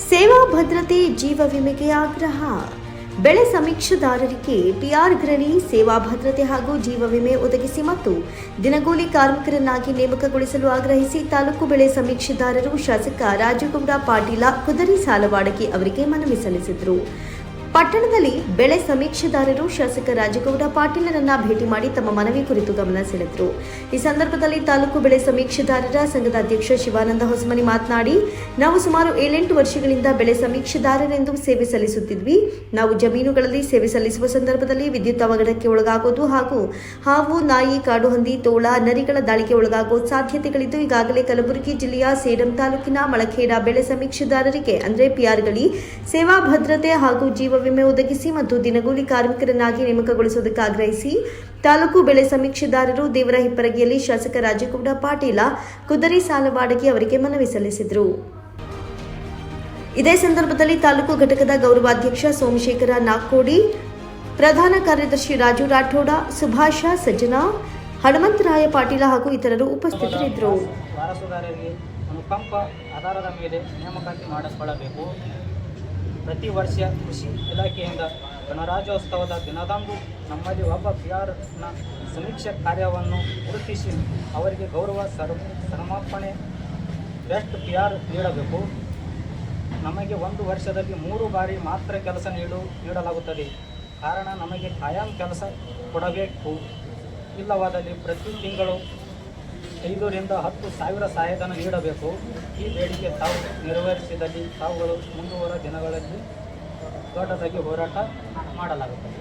ಸೇವಾ ಭದ್ರತೆ, ಜೀವ ವಿಮೆಗೆ ಆಗ್ರಹ. ಬೆಳೆ ಸಮೀಕ್ಷೆದಾರರಿಗೆ ಪಿಆರ್ ಗ್ರಣಿ ಸೇವಾ ಭದ್ರತೆ ಹಾಗೂ ಜೀವ ವಿಮೆ ಒದಗಿಸಿ ಮತ್ತು ದಿನಗೂಲಿ ಕಾರ್ಮಿಕರನ್ನಾಗಿ ನೇಮಕಗೊಳಿಸಲು ಆಗ್ರಹಿಸಿ ತಾಲೂಕು ಬೆಳೆ ಸಮೀಕ್ಷೆದಾರರು ಶಾಸಕ ರಾಜಗೌಡ ಪಾಟೀಲ ಕುದರಿ ಸಾಲವಾಡಗಿ ಅವರಿಗೆ ಮನವಿ ಸಲ್ಲಿಸಿದರು. ಪಟ್ಟಣದಲ್ಲಿ ಬೆಳೆ ಸಮೀಕ್ಷೆದಾರರು ಶಾಸಕ ರಾಜಗೌಡ ಪಾಟೀಲರನ್ನ ಭೇಟಿ ಮಾಡಿ ತಮ್ಮ ಮನವಿ ಕುರಿತು ಗಮನ ಸೆಳೆದರು. ಈ ಸಂದರ್ಭದಲ್ಲಿ ತಾಲೂಕು ಬೆಳೆ ಸಮೀಕ್ಷೆದಾರರ ಸಂಘದ ಅಧ್ಯಕ್ಷ ಶಿವಾನಂದ ಹೊಸಮನಿ ಮಾತನಾಡಿ, ನಾವು ಸುಮಾರು ಏಳೆಂಟು ವರ್ಷಗಳಿಂದ ಬೆಳೆ ಸಮೀಕ್ಷೆದಾರರೆಂದು ಸೇವೆ ಸಲ್ಲಿಸುತ್ತಿದ್ವಿ. ನಾವು ಜಮೀನುಗಳಲ್ಲಿ ಸೇವೆ ಸಲ್ಲಿಸುವ ಸಂದರ್ಭದಲ್ಲಿ ವಿದ್ಯುತ್ ಅವಘಡಕ್ಕೆ ಒಳಗಾಗೋದು ಹಾಗೂ ಹಾವು, ನಾಯಿ, ಕಾಡು ಹಂದಿ, ತೋಳ, ನರಿಗಳ ದಾಳಿಗೆ ಒಳಗಾಗುವ ಸಾಧ್ಯತೆಗಳಿದ್ದು ಈಗಾಗಲೇ ಕಲಬುರಗಿ ಜಿಲ್ಲೆಯ ಸೇಡಂ ತಾಲೂಕಿನ ಮಳಖೇಡ ಬೆಳೆ ಸಮೀಕ್ಷೆದಾರರಿಗೆ, ಅಂದರೆ ಪಿಆರ್ಗಳಿ ಸೇವಾ ಭದ್ರತೆ ಹಾಗೂ ಜೀವ ವಿಮೆ ಒದಗಿಸಿ ಮತ್ತು ದಿನಗೂಲಿ ಕಾರ್ಮಿಕರನ್ನಾಗಿ ನೇಮಕಗೊಳಿಸುವುದಕ್ಕೆ ಆಗ್ರಹಿಸಿ, ತಾಲೂಕು ಬೆಳೆ ಸಮೀಕ್ಷೆದಾರರು ದೇವರ ಹಿಪ್ಪರಗಿಯಲ್ಲಿ ಶಾಸಕ ರಾಜೇಗೌಡ ಪಾಟೀಲ ಕುದರಿ ಸಾಲವಾಡಗಿ ಅವರಿಗೆ ಮನವಿ ಸಲ್ಲಿಸಿದರು. ಇದೇ ಸಂದರ್ಭದಲ್ಲಿ ತಾಲೂಕು ಘಟಕದ ಗೌರವಾಧ್ಯಕ್ಷ ಸೋಮಶೇಖರ ನಾಕೋಡಿ ಪ್ರಧಾನ ಕಾರ್ಯದರ್ಶಿ ರಾಜು ರಾಠೋಡ, ಸುಭಾಷ ಸಜ್ಜನ, ಹನುಮಂತರಾಯ ಪಾಟೀಲ ಹಾಗೂ ಇತರರು ಉಪಸ್ಥಿತರಿದ್ದರು. ಆಧಾರದ ಮೇಲೆ ನೇಮಕಾತಿ ಮಾಡಿಸಿಕೊಳ್ಳಬೇಕು. ಪ್ರತಿ ವರ್ಷ ಕೃಷಿ ಇಲಾಖೆಯಿಂದ ಗಣರಾಜ್ಯೋತ್ಸವದ ದಿನದಂದು ನಮ್ಮಲ್ಲಿ ಒಬ್ಬ ಪಿ ಆರ್ನ ಸಮೀಕ್ಷೆ ಕಾರ್ಯವನ್ನು ಗುರುತಿಸಿ ಅವರಿಗೆ ಗೌರವ ಸರ್, ಸಮರ್ಪಣೆ ಬೆಸ್ಟ್ ಪಿ ಆರ್ ನೀಡಬೇಕು. ನಮಗೆ ಒಂದು ವರ್ಷದಲ್ಲಿ ಮೂರು ಬಾರಿ ಮಾತ್ರ ಕೆಲಸ ನೀಡು, ನೀಡಲಾಗುತ್ತದೆ. ಕಾರಣ ನಮಗೆ ಕಾಯಂ ಕೆಲಸ ಕೊಡಬೇಕು. ಇಲ್ಲವಾದಲ್ಲಿ ಪ್ರತಿ ತಿಂಗಳು ಐದರಿಂದ ಹತ್ತು ಸಾವಿರ ಸಹಾಯಧನ ನೀಡಬೇಕು. ಈ ಬೇಡಿಕೆ ತಾವು ನೆರವೇರಿಸಿದಲ್ಲಿ ತಾವುಗಳು ಮುಂದುವರ ದಿನಗಳಲ್ಲಿ ದೊಡ್ಡದಾಗಿ ಹೋರಾಟ ಮಾಡಲಾಗುತ್ತದೆ.